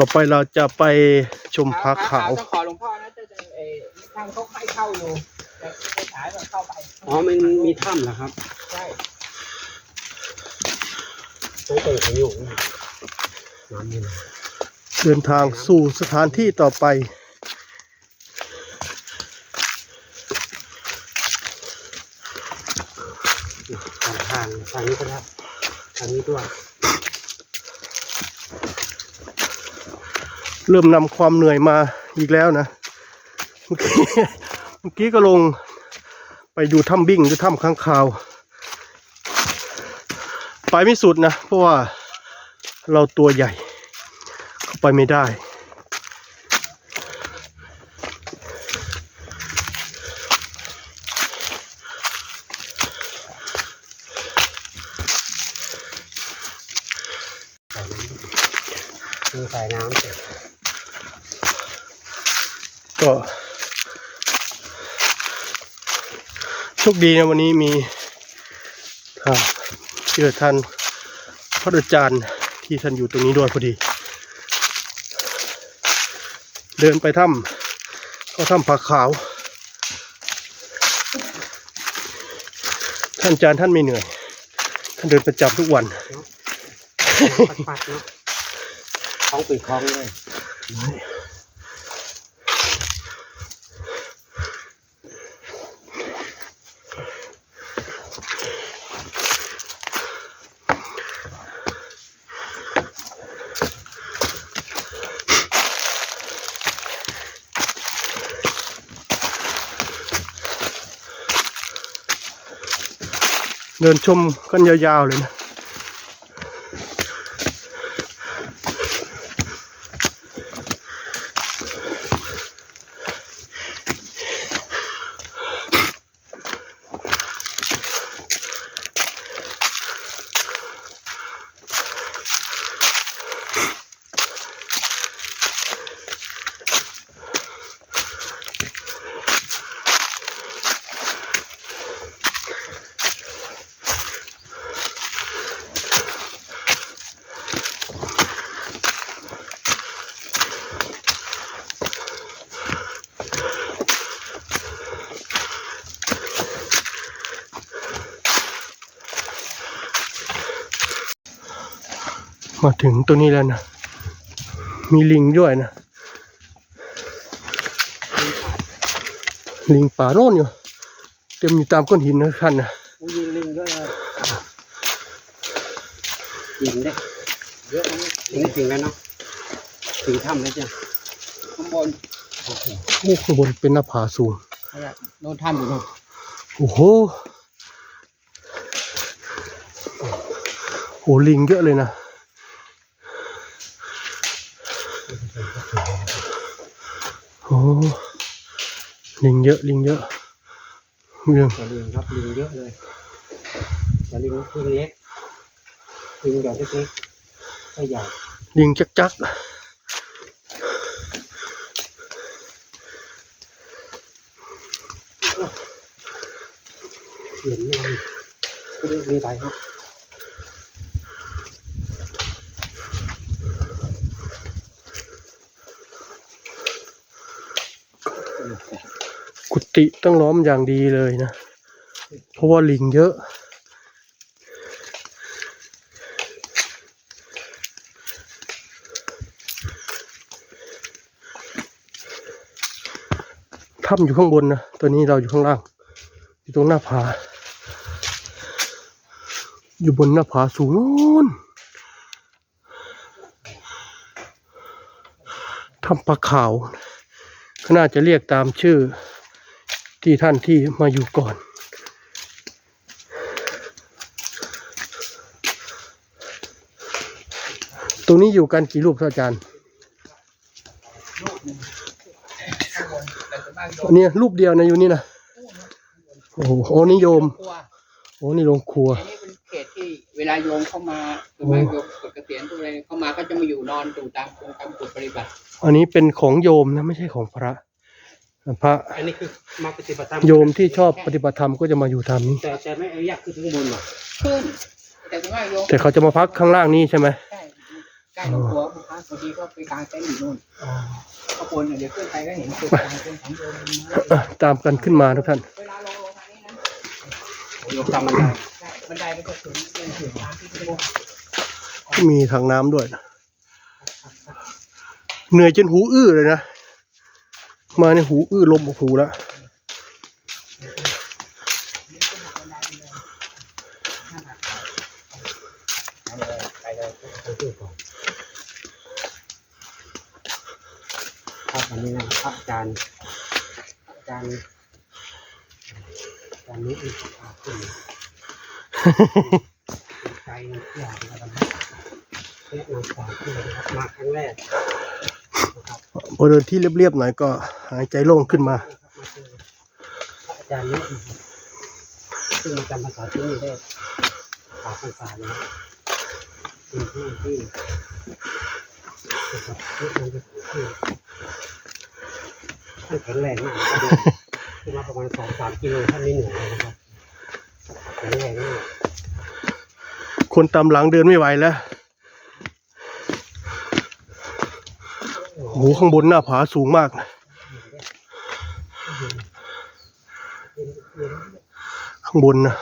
ต่อไปเราจะไปชมผาขาวต้องขอหลวงพ่อนะจะจะเออทางเขาให้เข้าอยู่แต่ไม่ฉายแบบเข้าไปอ๋อมันมีถ้ำเหรอครับใช่ต้องเปิดขยุงน้ำนี่นะเดินทางสู่สถานที่ต่อไป ทางทางทางนี้ก็ได้ทางนี้ด้วย เริ่มนำความเหนื่อยมาอีกแล้วนะ เมื่อกี้เมื่อกี้ก็ลงไปดูถ้ำบิ้งดูถ้ำข้างคาว ไปไม่สุดนะ เพราะว่าเราตัวใหญ่ เข้าไปไม่ได้คือสายน้ำเสร็จ ก็โชคดีนะวันนี้มีอ่าเจอท่านพระอาจารย์ที่ท่านอยู่ตรงนี้ด้วยพอดี เดินไปถ้ำก็ถ้ำผาขาว ท่านอาจารย์ท่านไม่เหนื่อย ท่านเดินประจำทุกวันปัดๆเนาะคล้องปีกคล้องเลย เดินชมกันยาวๆเลยนะ มาถึงตรงนี้แล้วนะ มีลิงด้วยนะ ลิงป่าโน่นอยู่ เต็มอยู่ตามก้อนหินนะท่านนะกูยิงลิงด้วยเลยยิงได้เยอะนะยิงได้จริงแล้วเนาะถึงถ้ำแล้วจ้ะข้างบนโอ้ข้างบนเป็นหน้าผาสูงเนี่ยโดนถ้ำอยู่นู่นโอ้โหโหลิงเยอะเลยนะ โอ้ลิงเยอะลิงเยอะเรื่องตัวลิงครับลิงเยอะเลยแต่ลิงลิงเล็กลิงใหญ่เล็กๆก็ใหญ่ลิงจักจักเห็นไหมก็เรียกมีไปครับ กุฏิต้องล้อมอย่างดีเลยนะ เพราะว่าลิงเยอะถ้ำอยู่ข้างบนนะตัวนี้เราอยู่ข้างล่าง อยู่ตรงหน้าผา อยู่บนหน้าผาสูงนู้นถ้ำปลาขาวก็น่าจะเรียกตามชื่อ ที่ท่านที่มาอยู่ก่อน ตรงนี้อยู่กันกี่รูปครับอาจารย์ข้างบนแต่ส่วนมากโยอันนี้รูปเดียวนะอยู่นี่นะโอ้โหโอ้นี่โยม ครัวโอ้นี่โรงครัว อันนี้เป็นเขตที่เวลาโยมเข้ามาส่วนมากโยมกดเกษียณตัวอะไรเข้ามาก็จะมาอยู่นอนอยู่ตามโครงตามกฎปฏิบัติ อันนี้เป็นของโยมนะไม่ใช่ของพระ พระอันนี้คือมาปฏิบัติธรรมโยมที่ชอบปฏิบัติธรรมก็จะมาอยู่ทำนี้แต่แต่ไม่อนุญาตขึ้นข้างบนหรอกขึ้นแต่ส่วนมากโยมแต่เขาจะมาพักข้างล่างนี้ใช่ไหมใช่ล้ๆหลวงปู่พระบางทีก็ไปกลางเต็นท์อยู่นู่นข้างบนเนี่ยเดี๋ยวขึ้นไปก็เห็นจุดกลางเต็นท์ของโยมมาตามกันขึ้นมาทุกท่านเวลาลงลงทางนี้นะยกตามมันได้ใช่บันไดมันจะถึงเป็นถึงทางที่เป็นก็มีทางน้ำด้วยนะเหนื่อยจนหูอื้อเลยนะ มาในยหูอื้อลมออกหูแล้วไปเลยไปที่ก่อนครับอันนี้นะครับอาจารย์อาจารย์อาจารย์นี้อีกขึ้นใจเที่ยวนะครับแนะนำความที่นะครับมาครั้งแรกนะครับพอเดินที่เรียบๆหน่อยก็ หายใจโล่งขึ้นมา อาจารย์นี้ซึ่งมาจำภาษาที่นี่ได้สามภาษาเลยเป็นที่ที่นะที่ท่านแข็งแรงมากขึ้นมาประมาณสองสามกิโลท่านไม่เหนื่อยเลยนะครับแข็งแรงมากคนตามหลังเดินไม่ไหวแล้วโอ้โหข้างบนหน้าผาสูงมากนะข้างบนนะ เป็นบุญจริงๆครับที่ได้มาวันนี้สุดางบนนะ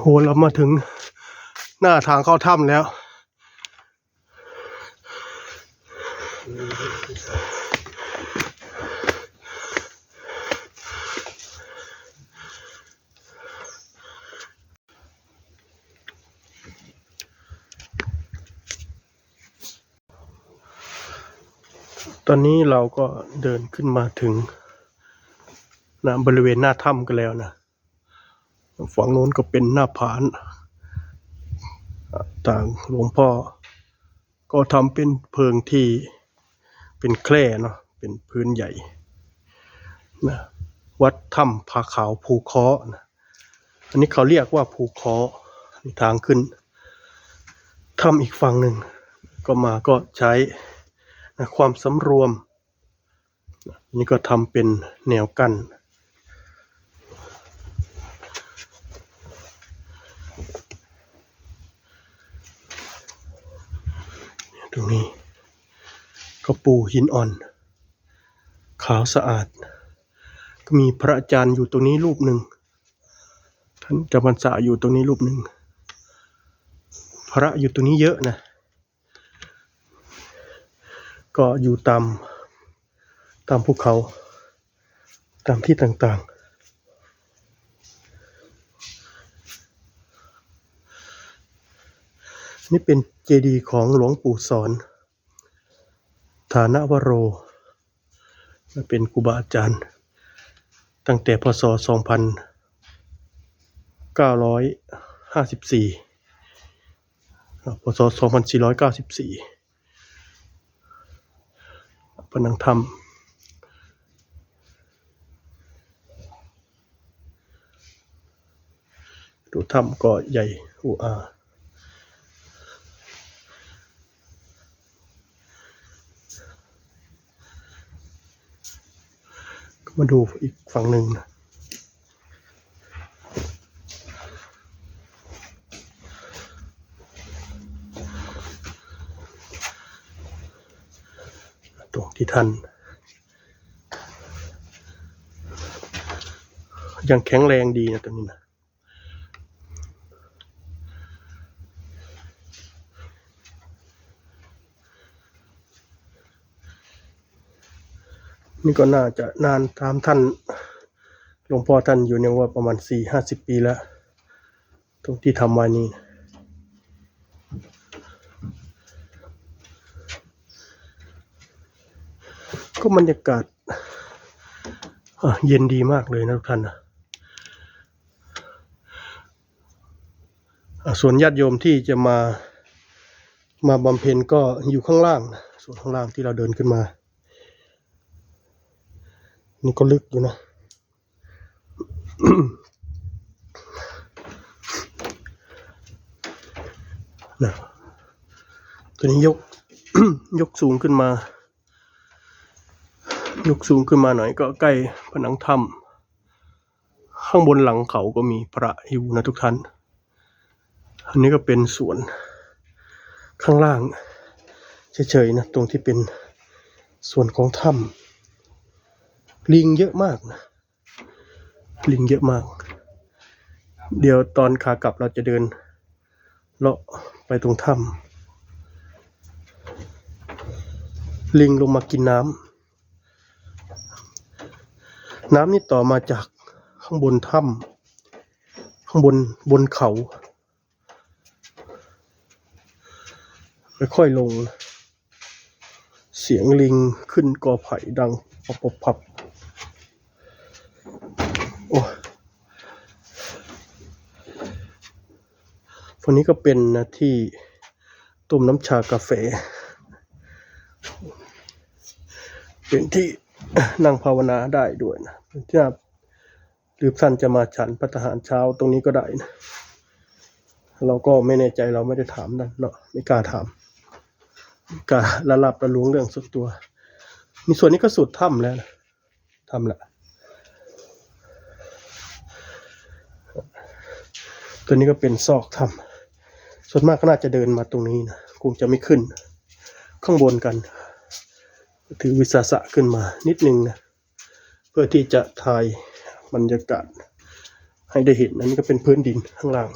โหเรามาถึงหน้าทางเข้าถ้ำแล้ว ตอนนี้เราก็เดินขึ้นมาถึงนะบริเวณหน้าถ้ำกันแล้วนะฝั่งโน้นก็เป็นหน้าผานต่างหลวงพ่อ ก็ทำเป็นเพิงที่เป็นแคร่เนาะเป็นพื้นใหญ่นะวัดถ้ำผาขาวภูเคาะนะอันนี้เขาเรียกว่าภูเคาะทางขึ้นถ้ำอีกฝั่งหนึ่งก็มาก็ใช้ ความสำรวม นี่ก็ทำเป็นแนวกั้นตรงนี้ก็ปูหินอ่อน ขาวสะอาด ก็มีพระอาจารย์อยู่ตรงนี้รูปหนึ่ง ท่านจำพรรษาอยู่ตรงนี้รูปหนึ่ง พระอยู่ตรงนี้เยอะนะ ก็อยู่ตามตามภูเขาตามที่ต่างๆ นี่เป็นเจดีย์ของหลวงปู่สอน ฐานวโร เป็นครูบาอาจารย์ ตั้งแต่พศ 2954 พศ 2494 พนังธรรม ดูถ้ำก็ใหญ่อูอาก็มาดูอีกฝั่งหนึ่งนะ ตรงที่ท่าน ยังแข็งแรงดีนะตัวนี้นะนี่ก็น่าจะนานตามท่านหลวงพ่อท่านอยู่เนี่ยว่าประมาณสี่ห้าสิบปีแล้ว ตรงที่ทำไว้นี้ ก็บรรยากาศเย็นดีมากเลยนะทุกท่านนะส่วนญาติโยมที่จะมามาบำเพ็ญก็อยู่ข้างล่าง ส่วนข้างล่างที่เราเดินขึ้นมา นี่ก็ลึกอยู่นะ นะ ตัวนี้ยก ยกสูงขึ้นมา ยกสูงขึ้นมาหน่อยก็ใกล้ผนังถ้ำข้างบนหลังเขาก็มีพระอยู่นะทุกท่าน อันนี้ก็เป็นสวนข้างล่างเฉยๆนะตรงที่เป็นส่วนของถ้ำลิงเยอะมากนะลิงเยอะมาก เดี๋ยวตอนขากลับเราจะเดินเลาะไปตรงถ้ำลิงลงมากินน้ำ น้ำนี่ต่อมาจากข้างบนถ้ำข้างบนบนเขา ค่อยๆลง เสียงลิงขึ้นกอไผ่ดังปับปับปับโอ้ฝั่งนี้ก็เป็นนะที่ต้มน้ำชากาแฟเป็นที่ นั่งภาวนาได้ด้วยนะถ้าหรือท่านจะมาฉันพัตหารเช้าตรงนี้ก็ได้นะ เราก็ไม่แน่ใจเราไม่ได้ถามนั่นเนาะไม่กล้าถามกาละลับละล้วงเรื่องส่วนตัว มีส่วนนี้ก็สุดถ้ำแล้วนะถ้ำละตัวนี้ก็เป็นซอกถ้ำส่วนมากก็น่าจะเดินมาตรงนี้นะคงจะไม่ขึ้น ข้างบนกัน ถือวิสาสะขึ้นมานิดนึงนะเพื่อที่จะถ่ายบรรยากาศให้ได้เห็นอันนี้ก็เป็นพื้นดินข้างล่าง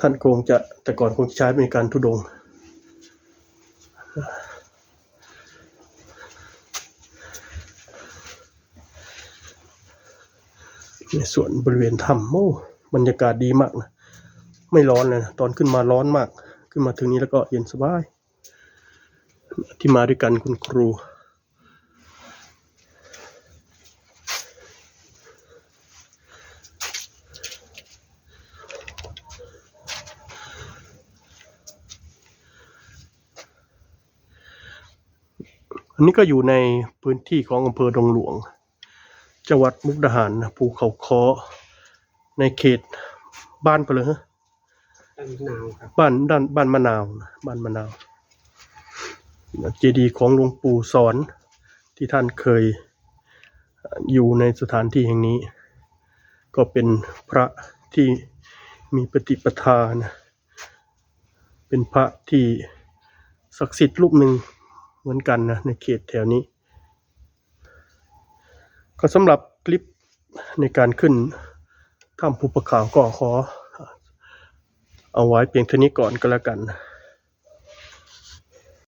ท่านคงจะแต่ก่อนคงใช้ในการทุดง ในส่วนบริเวณถ้ำโอ้บรรยากาศดีมากนะ ไม่ร้อนเลยนะ ตอนขึ้นมาร้อนมาก ขึ้นมาถึงนี้แล้วก็เย็นสบาย ที่มาด้วยกันคุณครู อันนี้ก็อยู่ในพื้นที่ของอำเภอดงหลวง จังหวัดมุกดาหารนะภูเขาคอในเขตบ้านไปเลยฮะต้นนาวครับบ้านด้านบ้านมะนาวนะบ้านมะนาว เจดีย์ของหลวงปู่สอนที่ท่านเคยอยู่ในสถานที่แห่งนี้ ก็เป็นพระที่มีปฏิปทานะเป็นพระที่ศักดิ์สิทธิ์รูปหนึ่งเหมือนกันนะในเขตแถวนี้ ก็สำหรับคลิปในการขึ้นถ้ำภูปะขาวก็ขอ เอาไว้เพียงเท่านี้ก่อนก็แล้วกันนะ